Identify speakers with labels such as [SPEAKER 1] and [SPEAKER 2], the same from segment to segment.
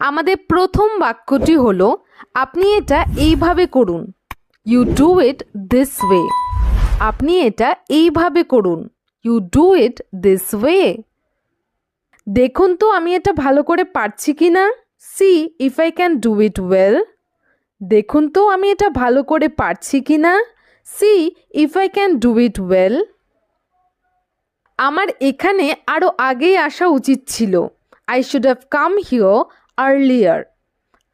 [SPEAKER 1] আমাদের প্রথম বাক্যটি হলো, আপনি এটা এইভাবে করুন। You do it this way আপনি এটা এইভাবে করুন। You do it this way দেখুন তো, আমি এটা ভালো করে পারছি কি না? See if I can do it well দেখুন তো, আমি এটা ভালো করে পারছি কি না? See if I can do it well আমার এখানে আরও আগেই আসা উচিত ছিল। I should have come here earlier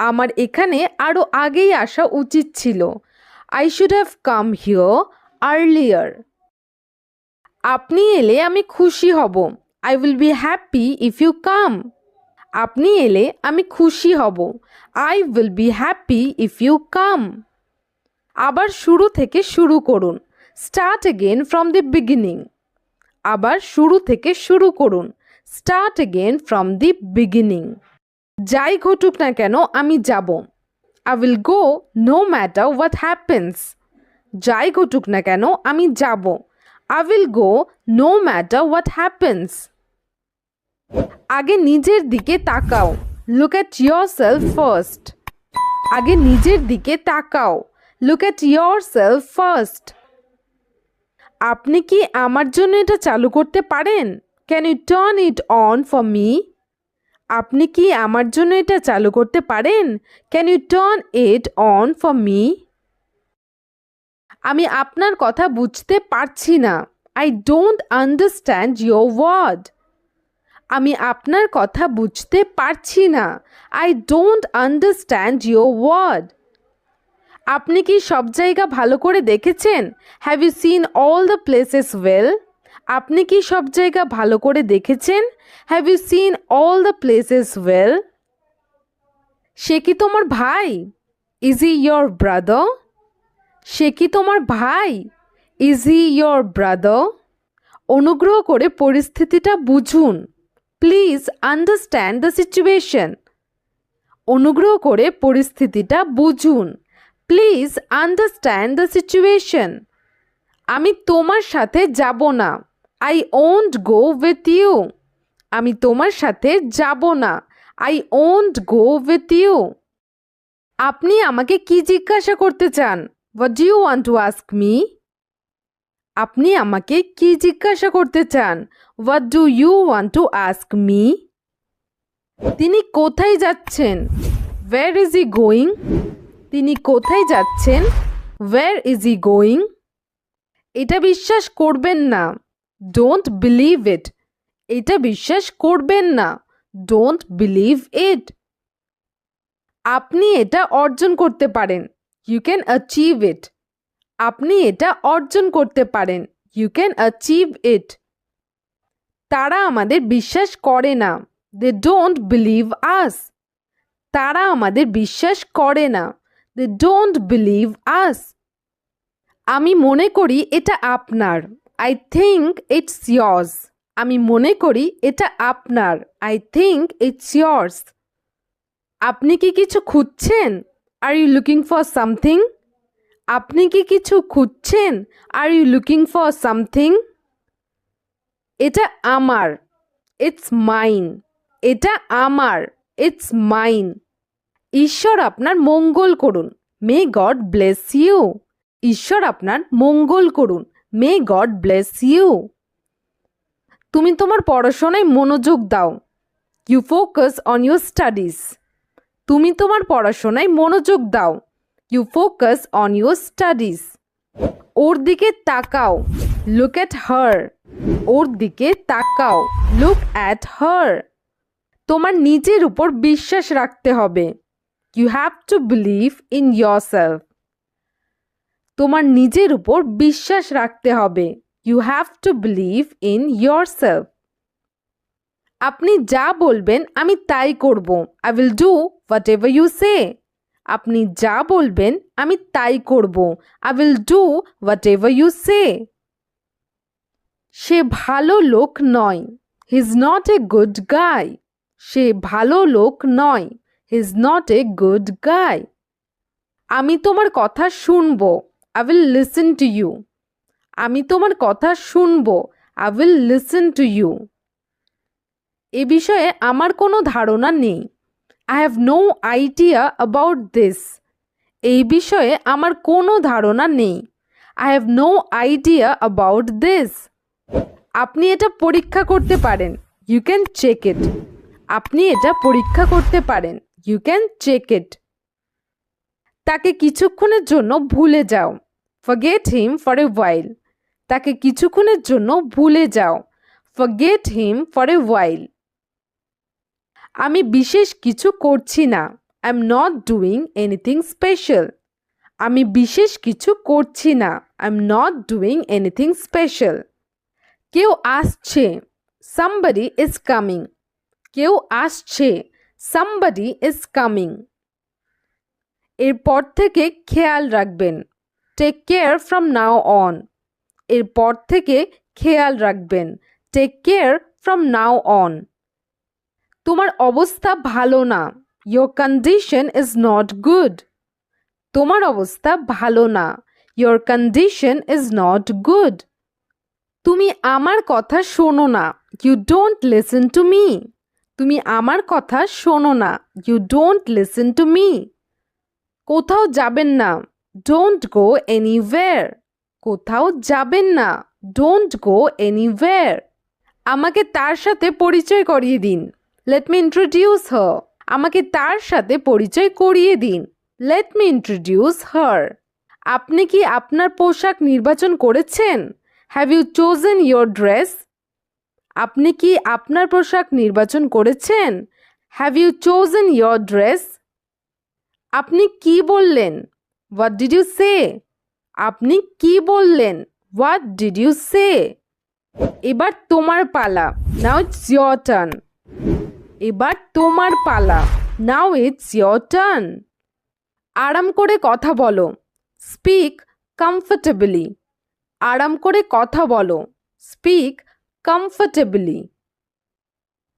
[SPEAKER 1] আমার এখানে আরও আগেই আসা উচিত ছিল। I should have come here earlier আপনি এলে আমি খুশি হব। I will be happy if you come আপনি এলে আমি খুশি হব। I will be happy if you come আবার শুরু থেকে শুরু করুন। Start again from the beginning আবার শুরু থেকে শুরু করুন। Start again from the beginning যাই ঘটুক না কেন, আমি যাব। I will go no matter what happens যাই ঘটুক না কেন, আমি যাব। I will go no matter what happens আগে নিজের দিকে তাকাও। Look at yourself first আগে নিজের দিকে তাকাও। Look at yourself first আপনি কি আমার জন্য এটা চালু করতে পারেন? Can you turn it on for me আপনি কি আমার জন্য এটা চালু করতে পারেন? Can you turn it on for me আমি আপনার কথা বুঝতে পারছি না। I don't understand your word আমি আপনার কথা বুঝতে পারছি না। I don't understand your word আপনি কি সব জায়গা ভালো করে দেখেছেন? Have you seen all the places well আপনি কি সব জায়গা ভালো করে দেখেছেন? Have you seen all the places well সে কি তোমার ভাই? ইজ ই ইয়োর ব্রাদার সে কি তোমার ভাই? ইজ হি ইয়োর ব্রাদার অনুগ্রহ করে পরিস্থিতিটা বুঝুন। প্লিজ আন্ডারস্ট্যান্ড দ্য সিচুয়েশন অনুগ্রহ করে পরিস্থিতিটা বুঝুন। প্লিজ আন্ডারস্ট্যান্ড দ্য সিচুয়েশন আমি তোমার সাথে যাব না। I won't go with you আমি তোমার সাথে যাব না। I won't go with you আপনি আমাকে কি জিজ্ঞাসা করতে চান? What do you want to ask me আপনি আমাকে কি জিজ্ঞাসা করতে চান? What do you want to ask me তিনি কোথায় যাচ্ছেন? ওয়্যার ইজ ই গোয়িং তিনি কোথায় যাচ্ছেন? ওয়্যার ইজ ই গোয়িং এটা বিশ্বাস করবেন না। ডোন্ট বিলিভ ইট এটা বিশ্বাস করবেন না। ডোন্ট বিলিভ ইট আপনি এটা অর্জন করতে পারেন। ইউ ক্যান অ্যাচিভ ইট আপনি এটা অর্জন করতে পারেন। ইউ ক্যান অ্যাচিভ ইট তারা আমাদের বিশ্বাস করে না। দে ডোন্ট বিলিভ আস তারা আমাদের বিশ্বাস করে না। দে ডোন্ট বিলিভ আস আমি মনে করি এটা আপনার। আই থিঙ্ক ইটস ইয়ার্স আমি মনে করি এটা আপনার। আই থিঙ্ক ইটস ইয়ার্স আপনি কি কিছু খুঁজছেন? Are you looking for something আপনি কি কিছু খুঁজছেন? Are you looking for something এটা আমার। ইটস মাইন এটা আমার। ইটস মাইন ঈশ্বর আপনার মঙ্গল করুন। মে গড ব্লেস ইউ ঈশ্বর আপনার মঙ্গল করুন। মে গড ব্লেস ইউ তুমি তোমার পড়াশোনায় মনোযোগ দাও। You focus on your studies তুমি তোমার পড়াশোনায় মনোযোগ দাও। You focus on your studies ওর দিকে তাকাও। লুক অ্যাট হার ওর দিকে তাকাও। লুক অ্যাট হার তোমার নিজের উপর বিশ্বাস রাখতে হবে। You have to believe in yourself তোমার নিজের উপর বিশ্বাস রাখতে হবে। You have to believe in yourself আপনি যা বলবেন আমি তাই করব। I will do whatever you say আপনি যা বলবেন আমি তাই করব। I will do whatever you say সে ভালো লোক নয়। He is not a good guy সে ভালো লোক নয়। He is not a good guy আমি তোমার কথা শুনব। I will listen to you আমি তোমার কথা শুনব। I will listen to you এ বিষয়ে আমার কোনো ধারণা নেই। I have no idea about this এই বিষয়ে আমার কোনো ধারণা নেই। I have no idea about this আপনি এটা পরীক্ষা করতে পারেন। ইউ ক্যান চেক ইট আপনি এটা পরীক্ষা করতে পারেন। ইউ ক্যান চেক ইট তাকে কিছুক্ষণের জন্য ভুলে যাও। ফরগেট হিম ফর এ ওয়াইল তাকে কিছুক্ষণের জন্য ভুলে যাও। ফরগেট হিম ফর এ ওয়াইল আমি বিশেষ কিছু করছি না। I am not doing anything special আমি বিশেষ কিছু করছি না। I am not doing anything special কেউ আসছে। সামবডি ইজ কামিং কেউ আসছে। সামবডি ইজ কামিং এরপর থেকে খেয়াল রাখবেন। Take care from now on এরপর থেকে খেয়াল রাখবেন। Take care from now on তোমার অবস্থা ভালো না। Your condition is not good তোমার অবস্থা ভালো না। Your condition is not good তুমি আমার কথা শোনো না। You don't listen to me তুমি আমার কথা শোনো না। You don't listen to me কোথাও যাবেন না। ডোন্ট গো এনিওয়্যার কোথাও যাবেন না। ডোন্ট গো এনিওয়্যার আমাকে তার সাথে পরিচয় করিয়ে দিন। লেট মি ইন্ট্রোডিউস হ আমাকে তার সাথে পরিচয় করিয়ে দিন। লেট মি ইন্ট্রোডিউস হার আপনি কি আপনার পোশাক নির্বাচন করেছেন? Have you chosen your dress আপনি কি আপনার পোশাক নির্বাচন করেছেন? Have you chosen your dress আপনি কি বললেন? হোয়াট ডিড ইউ সে আপনি কি বললেন? হোয়াট ডিড ইউ সে এবার তোমার পালা। নাও ইটস ইয়োর টার্ন এবার তোমার পালা। নাও ইটস ইয়োর টার্ন আরাম করে কথা বলো। স্পিক কমফর্টেবলি আরাম করে কথা বলো। স্পিক কমফর্টেবলি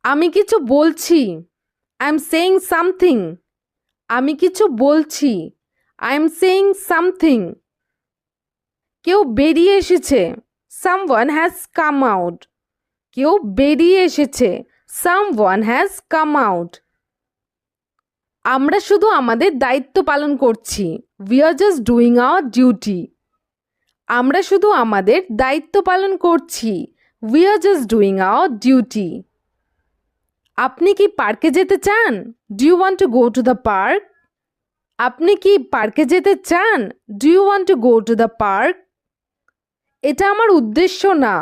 [SPEAKER 1] আমি কিছু বলছি। আই এম সেইং সামথিং আমি কিছু বলছি। আই এম সেইং সামথিং কেউ বেরিয়ে এসেছে। সামওয়ান হ্যাজ কাম আউট কেউ বেরিয়ে এসেছে। সামওয়ান হ্যাজ কাম আউট আমরা শুধু আমাদের দায়িত্ব পালন করছি। We are just doing our duty আমরা শুধু আমাদের দায়িত্ব পালন করছি। We are just doing our duty আপনি কি পার্কে যেতে চান? Do you want to go to the park আপনি কি পার্কে যেতে চান? Do you want to go to the park এটা আমার উদ্দেশ্য না।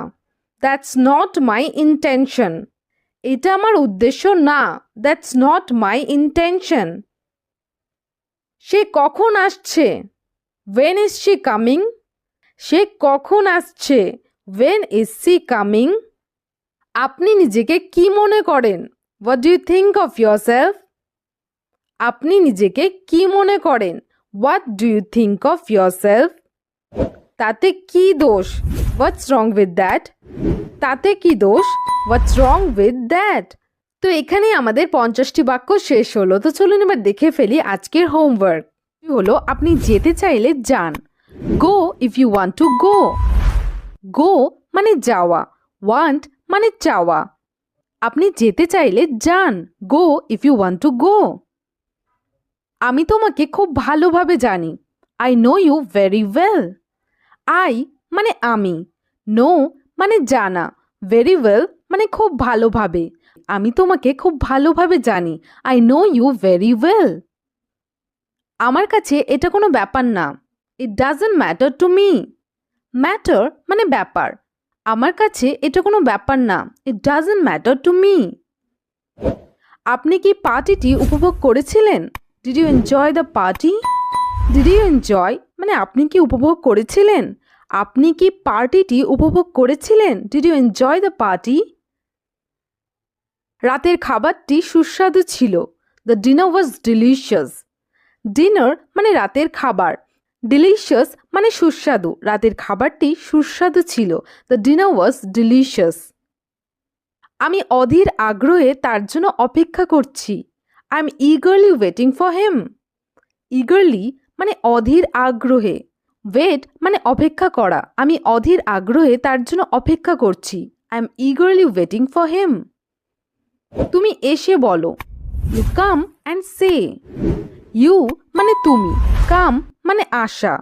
[SPEAKER 1] দ্যাটস নট মাই ইন্টেনশন এটা আমার উদ্দেশ্য না। দ্যাটস নট মাই ইন্টেনশন সে কখন আসছে? ওয়েন ইজ শি কামিং সে কখন আসছে? ওয়েন ইজ সি কামিং আপনি নিজেকে কি মনে করেন? What do you think of yourself আপনি নিজেকে কি মনে করেন? What do you think of yourself তাতে কি দোষ? হোয়াটস রং উইথ দ্যাট তাতে কি দোষ? হোয়াটস রং উইথ দ্যাট তো এখানে আমাদের পঞ্চাশটি বাক্য শেষ হলো। তো চলুন এবার দেখে ফেলি আজকের হোমওয়ার্ক হলো, আপনি যেতে চাইলে যান। Go if you want to go go মানে যাওয়া। ওয়ান্ট মানে চাওয়া। আপনি যেতে চাইলে যান go if you want to go আমি তোমাকে খুব ভালোভাবে জানি। I know you very well I মানে আমি। নো মানে জানা। ভেরি ওয়েল মানে খুব ভালোভাবে। আমি তোমাকে খুব ভালোভাবে জানি। I know you very well আমার কাছে এটা কোনো ব্যাপার না। It doesn't matter to me matter মানে ব্যাপার। আমার কাছে এটা কোনো ব্যাপার না। It doesn't matter to me আপনি কি পার্টিটি উপভোগ করেছিলেন? Did you enjoy the party did you enjoy মানে আপনি কি উপভোগ করেছিলেন? আপনি কি পার্টিটি উপভোগ করেছিলেন? Did you enjoy the party রাতের খাবারটি সুস্বাদু ছিল। The dinner was delicious dinner মানে রাতের খাবার। ডিলিশিয়াস মানে সুস্বাদু। রাতের খাবারটি সুস্বাদু ছিল। দ্য ডিনার ওয়াজ ডিলিশিয়াস আমি অধীর আগ্রহে তার জন্য অপেক্ষা করছি। I am eagerly waiting for him eagerly মানে অধীর আগ্রহে। ওয়েট মানে অপেক্ষা করা। আমি অধীর আগ্রহে তার জন্য অপেক্ষা করছি। I am eagerly waiting for him তুমি এসে বলো। You come and say you মানে তুমি। কাম মানে আসা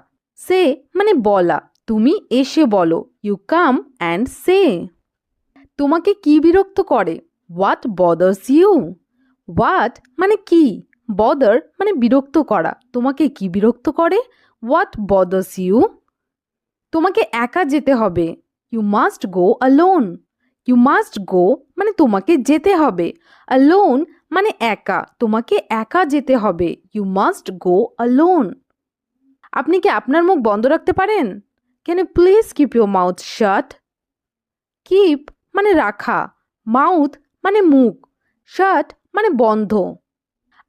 [SPEAKER 1] সে মানে বলা। তুমি এসে বলো। ইউ কাম অ্যান্ড সে তোমাকে কি বিরক্ত করে? হোয়াট বদার্স ইউ হোয়াট মানে কি? বদার মানে বিরক্ত করা। তোমাকে কি বিরক্ত করে? হোয়াট বদার্স ইউ তোমাকে একা যেতে হবে। You must go alone you must go মানে তোমাকে যেতে হবে। অ্যালোন মানে একা। তোমাকে একা যেতে হবে। ইউ মাস্ট গো অ্যালোন আপনি কি আপনার মুখ বন্ধ রাখতে পারেন? Can you please keep your mouth shut keep মানে রাখা মাউথ মানে মুখ শাট মানে বন্ধ।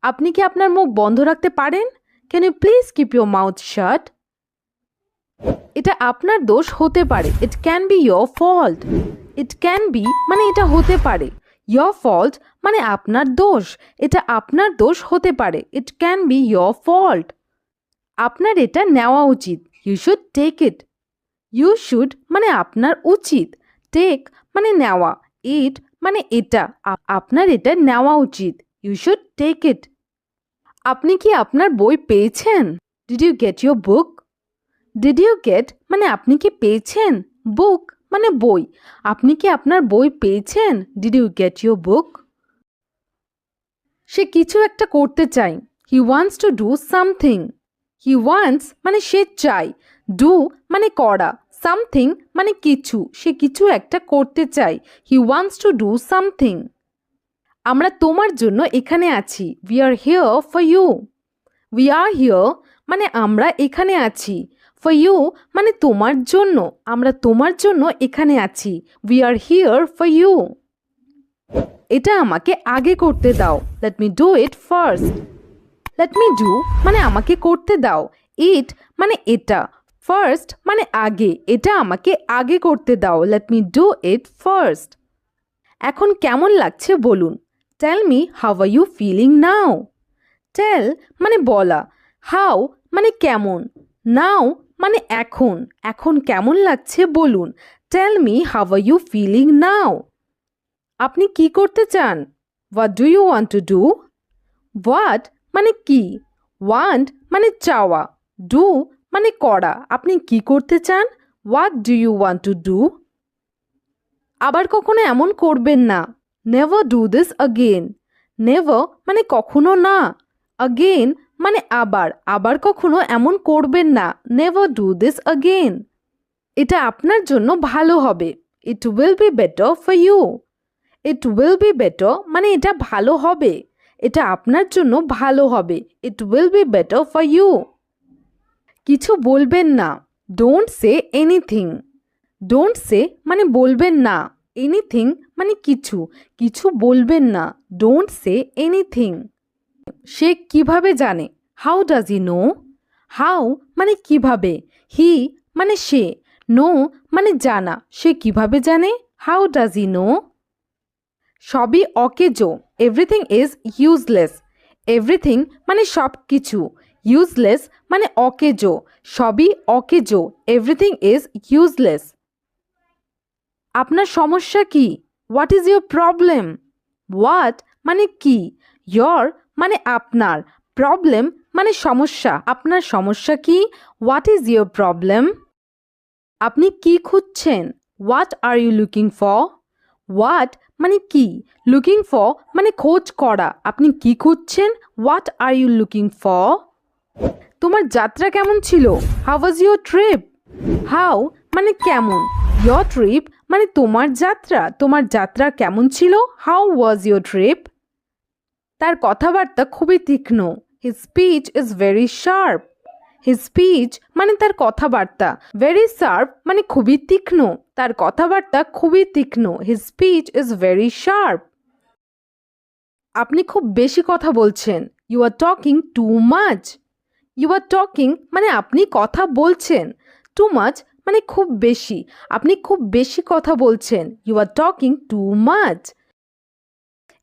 [SPEAKER 1] আপনি কি আপনার মুখ বন্ধ রাখতে পারেন? Can you please keep your mouth shut এটা আপনার দোষ হতে পারে। It can be your fault it can be মানে এটা হতে পারে। ইয়োর ফল্ট মানে আপনার দোষ। এটা আপনার দোষ হতে পারে। It can be your fault আপনার এটা নেওয়া উচিত। You should take it you should মানে আপনার উচিত। টেক মানে নেওয়া। ইট মানে এটা। আপনার এটা নেওয়া উচিত। ইউ শুড টেক ইট আপনি কি আপনার বই পেয়েছেন? Did you get your book did you get মানে আপনি কি পেয়েছেন? বুক মানে বই। আপনি কি আপনার বই পেয়েছেন? Did you get your book সে কিছু একটা করতে চায় he wants to do something he wants মানে সে চায়। ডু মানে করা। সামথিং মানে কিছু। সে কিছু একটা করতে চায়। He wants to do something আমরা তোমার জন্য এখানে আছি। We are here for you we are here মানে আমরা এখানে আছি। ফর ইউ মানে তোমার জন্য। আমরা তোমার জন্য এখানে আছি। We are here for you এটা আমাকে আগে করতে দাও। Let me do it first let me do মানে আমাকে করতে দাও। ইট মানে এটা। ফার্স্ট মানে আগে। এটা আমাকে আগে করতে দাও। Let me do it first এখন কেমন লাগছে বলুন। Tell me how are you feeling now tell মানে বলা। হাউ মানে কেমন। নাও মানে এখন। এখন কেমন লাগছে বলুন। Tell me how are you feeling now আপনি কি করতে চান? What do you want to do what মানে কি? ওয়ান্ট মানে চাওয়া। ডু মানে করা। আপনি কি করতে চান? What do you want to do আবার কখনো এমন করবেন না। Never do this again never মানে কখনো না। আগেন মানে আবার। আবার কখনো এমন করবেন না। নেভার ডু দিস আগেন এটা আপনার জন্য ভালো হবে। It will be better for you it will be better মানে এটা ভালো হবে। এটা আপনার জন্য ভালো হবে। It will be better for you কিছু বলবেন না। Don't say anything don't say মানে বলবেন না। এনিথিং মানে কিছু। কিছু বলবেন না। ডোন্ট সে এনিথিং সে কীভাবে জানে? How does he know how মানে কীভাবে? হি মানে সে। নো মানে জানা। সে কীভাবে জানে? হাউ ডাজ ই নো সবই অকেজো। এভরিথিং ইজ ইউজলেস এভরিথিং মানে সব কিছু ইউজলেস মানে অকেজো। সবই অকেজো। এভরিথিং ইজ ইউজলেস আপনার সমস্যা কি? What is your problem what মানে কি? ইয়র মানে আপনার। প্রবলেম মানে সমস্যা। আপনার সমস্যা কি? হোয়াট ইজ ইউর প্রবলেম আপনি কি খুঁজছেন? What are you looking for what মানে কি? লুকিং ফর মানে খোঁজ করা। আপনি কি খুঁজছেন? What are you looking for তোমার যাত্রা কেমন ছিল? How was your trip how মানে কেমন? ইয়োর ট্রিপ মানে তোমার যাত্রা। তোমার যাত্রা কেমন ছিল? হাউ ওয়াজ ইউর ট্রিপ তার কথাবার্তা খুবই তীক্ষ্ণ। His speech is very sharp his speech মানে তার কথাবার্তা। ভেরি শার্প মানে খুবই তীক্ষ্ণ। তার কথাবার্তা খুবই তীক্ষ্ণ। His speech is very sharp আপনি খুব বেশি কথা বলছেন। You are talking too much you are talking মানে আপনি কথা বলছেন। টু মাচ মানে খুব বেশি। আপনি খুব বেশি কথা বলছেন। You are talking too much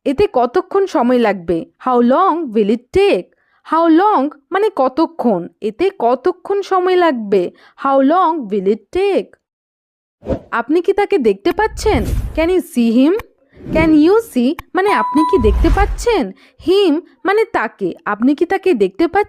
[SPEAKER 1] এতে কতক্ষণ সময় লাগবে? How long will it take how long মানে কতক্ষণ? এতে কতক্ষণ সময় লাগবে? How long will it take আপনি কি তাকে দেখতে পাচ্ছেন? Can you see him can you see মানে আপনি কি দেখতে পাচ্ছেন? হিম মানে তাকে। আপনি কি তাকে দেখতে পাচ্ছেন?